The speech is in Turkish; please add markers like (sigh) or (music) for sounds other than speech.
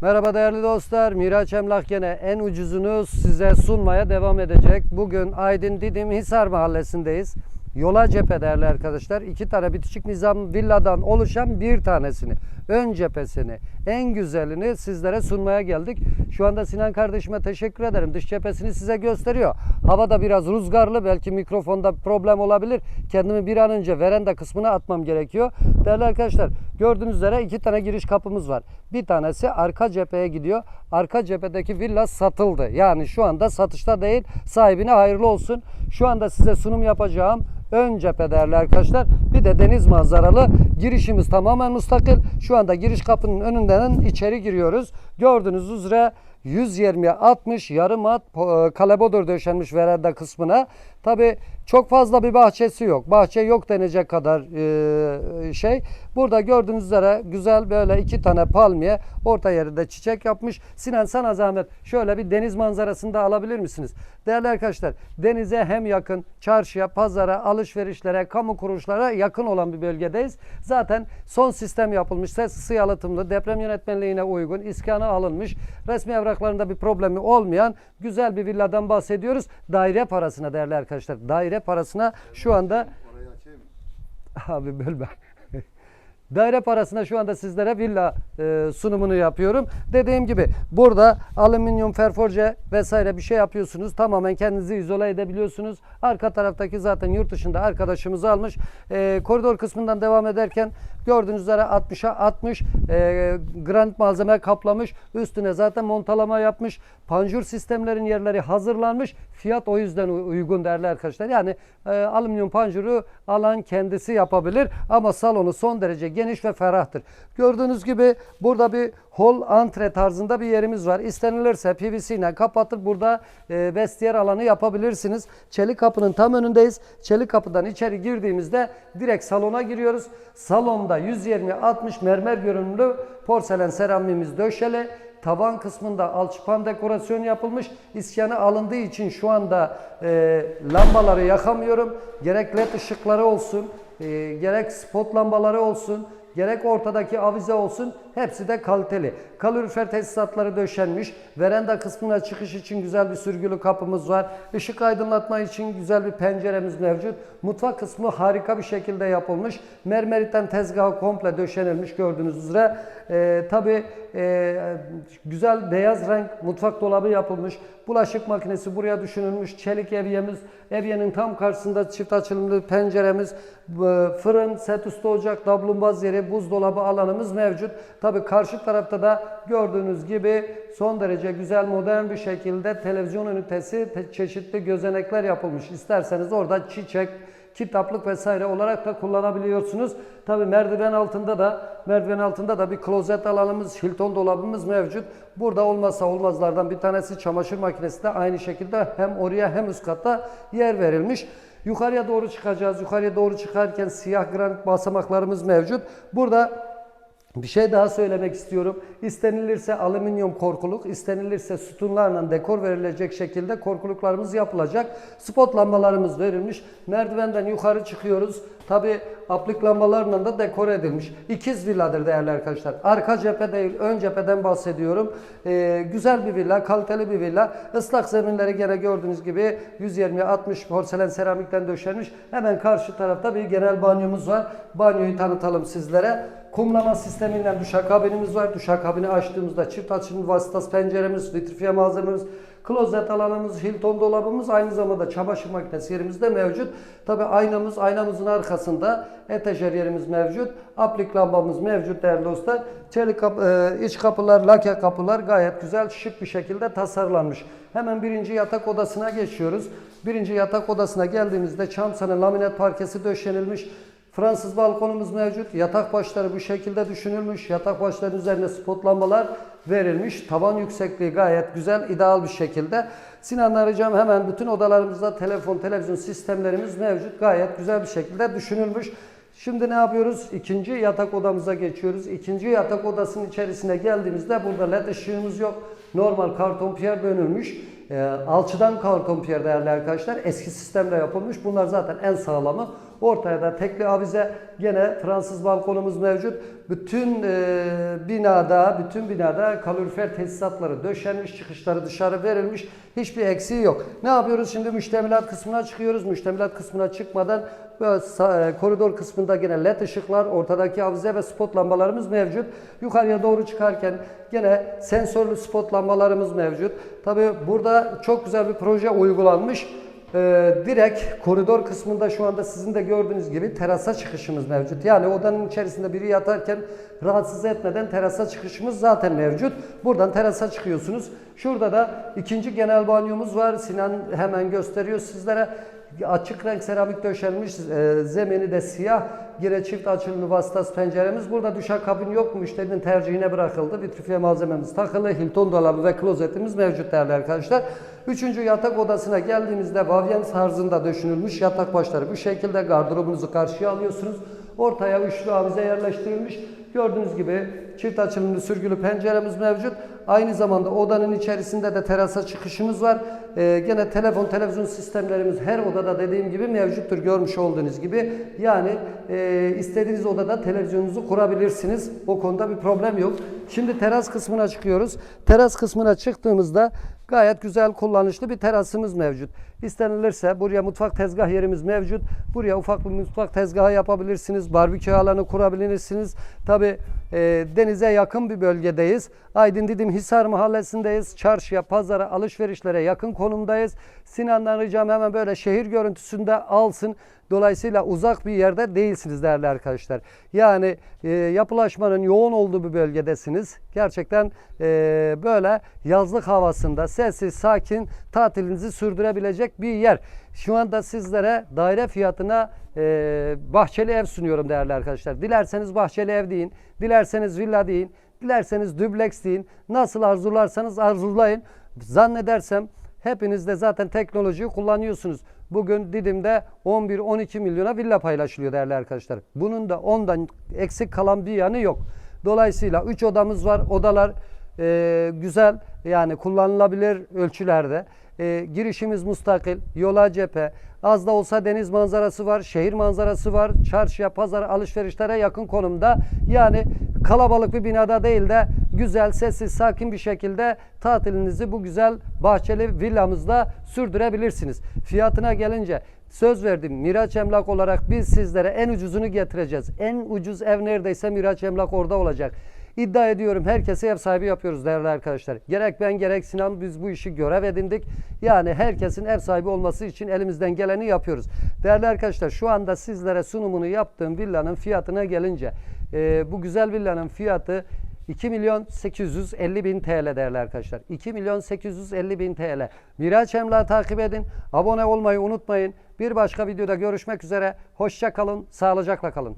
Merhaba değerli dostlar. Miraç Emlak gene en ucuzunu size sunmaya devam edecek. Bugün Aydın Didim Hisar Mahallesi'ndeyiz. Yola cephe değerli arkadaşlar. İki tane bitişik nizam villadan oluşan bir tanesini, ön cephesini, en güzelini sizlere sunmaya geldik. Şu anda Sinan kardeşime teşekkür ederim. Dış cephesini size gösteriyor. Hava da biraz rüzgarlı. Belki mikrofonda problem olabilir. Kendimi bir an önce veranda kısmına atmam gerekiyor. Değerli arkadaşlar gördüğünüz üzere iki tane giriş kapımız var. Bir tanesi arka cepheye gidiyor. Arka cephedeki villa satıldı. Yani şu anda satışta değil. Sahibine hayırlı olsun. Şu anda size sunum yapacağım ön cephe değerli arkadaşlar. Bir de deniz manzaralı. Girişimiz tamamen müstakil. Şu anda giriş kapının önünden içeri giriyoruz. Gördüğünüz üzere 120'ye 60 yarım at e, kalebodur döşenmiş veranda kısmına. Tabi çok fazla bir bahçesi yok. Bahçe yok denecek kadar e, şey. Burada gördüğünüz üzere güzel böyle iki tane palmiye orta yerinde çiçek yapmış. Sinan sana zahmet şöyle bir deniz manzarasını da alabilir misiniz? Değerli arkadaşlar denize hem yakın çarşıya, pazara, alışverişlere, kamu kuruluşlara yakın olan bir bölgedeyiz. Zaten son sistem yapılmış. Ses ısı deprem yönetmenliğine uygun, iskanı alınmış, resmi evraklarında bir problemi olmayan güzel bir villadan bahsediyoruz. Daire parasına değerli arkadaşlar. Daire parasına şu anda. (laughs) Abi bölme. Daire parasına şu anda sizlere villa e, sunumunu yapıyorum. Dediğim gibi burada alüminyum, ferforje vesaire bir şey yapıyorsunuz. Tamamen kendinizi izole edebiliyorsunuz. Arka taraftaki zaten yurt dışında arkadaşımız almış. E, koridor kısmından devam ederken gördüğünüz üzere 60'a 60 e, granit malzeme kaplamış. Üstüne zaten montalama yapmış. Panjur sistemlerin yerleri hazırlanmış. Fiyat o yüzden uygun değerli arkadaşlar. Yani e, alüminyum panjuru alan kendisi yapabilir ama salonu son derece geniş ve ferahtır. Gördüğünüz gibi burada bir hol antre tarzında bir yerimiz var. İstenilirse PVC ile kapatıp burada e, vestiyer alanı yapabilirsiniz. Çelik kapının tam önündeyiz. Çelik kapıdan içeri girdiğimizde direkt salona giriyoruz. Salonda 120-60 mermer görünümlü porselen seramimiz döşeli. Tavan kısmında alçıpan dekorasyon yapılmış. İskanı alındığı için şu anda e, lambaları yakamıyorum. Gerek led ışıkları olsun, e, gerek spot lambaları olsun, gerek ortadaki avize olsun hepsi de kaliteli. Kalorifer tesisatları döşenmiş. Veranda kısmına çıkış için güzel bir sürgülü kapımız var. Işık aydınlatma için güzel bir penceremiz mevcut. Mutfak kısmı harika bir şekilde yapılmış. Mermeriten tezgahı komple döşenilmiş gördüğünüz üzere. Ee, Tabi güzel beyaz renk mutfak dolabı yapılmış. Bulaşık makinesi buraya düşünülmüş. Çelik evyemiz. Evyenin tam karşısında çift açılımlı penceremiz. e, Fırın, set üstü ocak, dablumbaz yeri, buzdolabı alanımız mevcut. Tabi karşı tarafta da gördüğünüz gibi son derece güzel modern bir şekilde televizyon ünitesi, te- çeşitli gözenekler yapılmış. İsterseniz orada çiçek, kitaplık vesaire olarak da kullanabiliyorsunuz. Tabi merdiven altında da merdiven altında da bir klozet alanımız, Hilton dolabımız mevcut. Burada olmazsa olmazlardan bir tanesi çamaşır makinesi de aynı şekilde hem oraya hem üst katta yer verilmiş. Yukarıya doğru çıkacağız. Yukarıya doğru çıkarken siyah granit basamaklarımız mevcut. Burada bir şey daha söylemek istiyorum. İstenilirse alüminyum korkuluk, istenilirse sütunlarla dekor verilecek şekilde korkuluklarımız yapılacak. Spot lambalarımız verilmiş. Merdivenden yukarı çıkıyoruz. Tabi aplik lambalarla da dekor edilmiş. İkiz villadır değerli arkadaşlar. Arka cephe değil, ön cepheden bahsediyorum. Ee, güzel bir villa, kaliteli bir villa. Islak zeminleri gene gördüğünüz gibi 120-60 porselen seramikten döşenmiş. Hemen karşı tarafta bir genel banyomuz var. Banyoyu tanıtalım sizlere. Kumlama sistemiyle duşakabinimiz var. Duşakabini açtığımızda çift açımlı vasıtası penceremiz, vitrifiye malzememiz, klozet alanımız, Hilton dolabımız aynı zamanda çamaşır makinesi yerimiz de mevcut. Tabi aynamız, aynamızın arkasında etajer yerimiz mevcut. Aplik lambamız mevcut değerli dostlar. Çelik kapı, e, iç kapılar, lake kapılar gayet güzel, şık bir şekilde tasarlanmış. Hemen birinci yatak odasına geçiyoruz. Birinci yatak odasına geldiğimizde çam sanı laminat parkesi döşenilmiş. Fransız balkonumuz mevcut. Yatak başları bu şekilde düşünülmüş. Yatak başlarının üzerine spot lambalar verilmiş. Tavan yüksekliği gayet güzel, ideal bir şekilde. Sinan'la arayacağım hemen bütün odalarımızda telefon, televizyon sistemlerimiz mevcut. Gayet güzel bir şekilde düşünülmüş. Şimdi ne yapıyoruz? İkinci yatak odamıza geçiyoruz. İkinci yatak odasının içerisine geldiğimizde burada led ışığımız yok. Normal karton piyer dönülmüş. E, alçıdan karton piyer değerli arkadaşlar. Eski sistemle yapılmış. Bunlar zaten en sağlamı. Ortaya da tekli avize gene Fransız balkonumuz mevcut. Bütün e, binada, bütün binada kalorifer tesisatları döşenmiş, çıkışları dışarı verilmiş. Hiçbir eksiği yok. Ne yapıyoruz şimdi? Müştemilat kısmına çıkıyoruz. Müştemilat kısmına çıkmadan böyle koridor kısmında gene led ışıklar, ortadaki avize ve spot lambalarımız mevcut. Yukarıya doğru çıkarken gene sensörlü spot lambalarımız mevcut. Tabi burada çok güzel bir proje uygulanmış. Ee, direkt koridor kısmında şu anda sizin de gördüğünüz gibi terasa çıkışımız mevcut. Yani odanın içerisinde biri yatarken rahatsız etmeden terasa çıkışımız zaten mevcut. Buradan terasa çıkıyorsunuz. Şurada da ikinci genel banyomuz var. Sinan hemen gösteriyor sizlere. Açık renk seramik döşenmiş, e, zemini de siyah. Yine çift açılımlı vasıtası penceremiz. Burada duşakabin yok. Müşterinin tercihine bırakıldı. Vitrifiye malzememiz takılı. Hilton dolabı ve klozetimiz mevcut değerli arkadaşlar. Üçüncü yatak odasına geldiğimizde Vavyen tarzında düşünülmüş yatak başları. Bu şekilde gardırobunuzu karşıya alıyorsunuz. Ortaya üçlü avize yerleştirilmiş. Gördüğünüz gibi çift açılımlı sürgülü penceremiz mevcut. Aynı zamanda odanın içerisinde de terasa çıkışımız var. Ee, gene telefon, televizyon sistemlerimiz her odada dediğim gibi mevcuttur. Görmüş olduğunuz gibi. Yani e, istediğiniz odada televizyonunuzu kurabilirsiniz. O konuda bir problem yok. Şimdi teras kısmına çıkıyoruz. Teras kısmına çıktığımızda gayet güzel kullanışlı bir terasımız mevcut. İstenilirse buraya mutfak tezgah yerimiz mevcut. Buraya ufak bir mutfak tezgahı yapabilirsiniz. Barbekü alanı kurabilirsiniz. Tabi denize yakın bir bölgedeyiz. Aydın Didim Hisar mahallesindeyiz. Çarşıya, pazara, alışverişlere yakın konumdayız. Sinan'dan ricam hemen böyle şehir görüntüsünde alsın. Dolayısıyla uzak bir yerde değilsiniz değerli arkadaşlar. Yani e, yapılaşmanın yoğun olduğu bir bölgedesiniz. Gerçekten e, böyle yazlık havasında sessiz, sakin tatilinizi sürdürebilecek bir yer. Şu anda sizlere daire fiyatına e, bahçeli ev sunuyorum değerli arkadaşlar. Dilerseniz bahçeli ev deyin, dilerseniz villa deyin, dilerseniz dübleks deyin. Nasıl arzularsanız arzulayın. Zannedersem hepiniz de zaten teknolojiyi kullanıyorsunuz. Bugün Didim'de 11-12 milyona villa paylaşılıyor değerli arkadaşlar. Bunun da ondan eksik kalan bir yanı yok. Dolayısıyla 3 odamız var. Odalar e, güzel yani kullanılabilir ölçülerde. E, girişimiz mustakil, yola cephe. Az da olsa deniz manzarası var, şehir manzarası var. Çarşıya, pazara, alışverişlere yakın konumda. Yani kalabalık bir binada değil de güzel, sessiz, sakin bir şekilde tatilinizi bu güzel bahçeli villamızda sürdürebilirsiniz. Fiyatına gelince söz verdim Miraç Emlak olarak biz sizlere en ucuzunu getireceğiz. En ucuz ev neredeyse Miraç Emlak orada olacak. İddia ediyorum herkese ev sahibi yapıyoruz değerli arkadaşlar. Gerek ben gerek Sinan biz bu işi görev edindik. Yani herkesin ev sahibi olması için elimizden geleni yapıyoruz. Değerli arkadaşlar şu anda sizlere sunumunu yaptığım villanın fiyatına gelince e, bu güzel villanın fiyatı 2 milyon 850 bin TL değerli arkadaşlar. 2 milyon 850 bin TL. Miraç Emlak'ı takip edin. Abone olmayı unutmayın. Bir başka videoda görüşmek üzere. Hoşça kalın. Sağlıcakla kalın.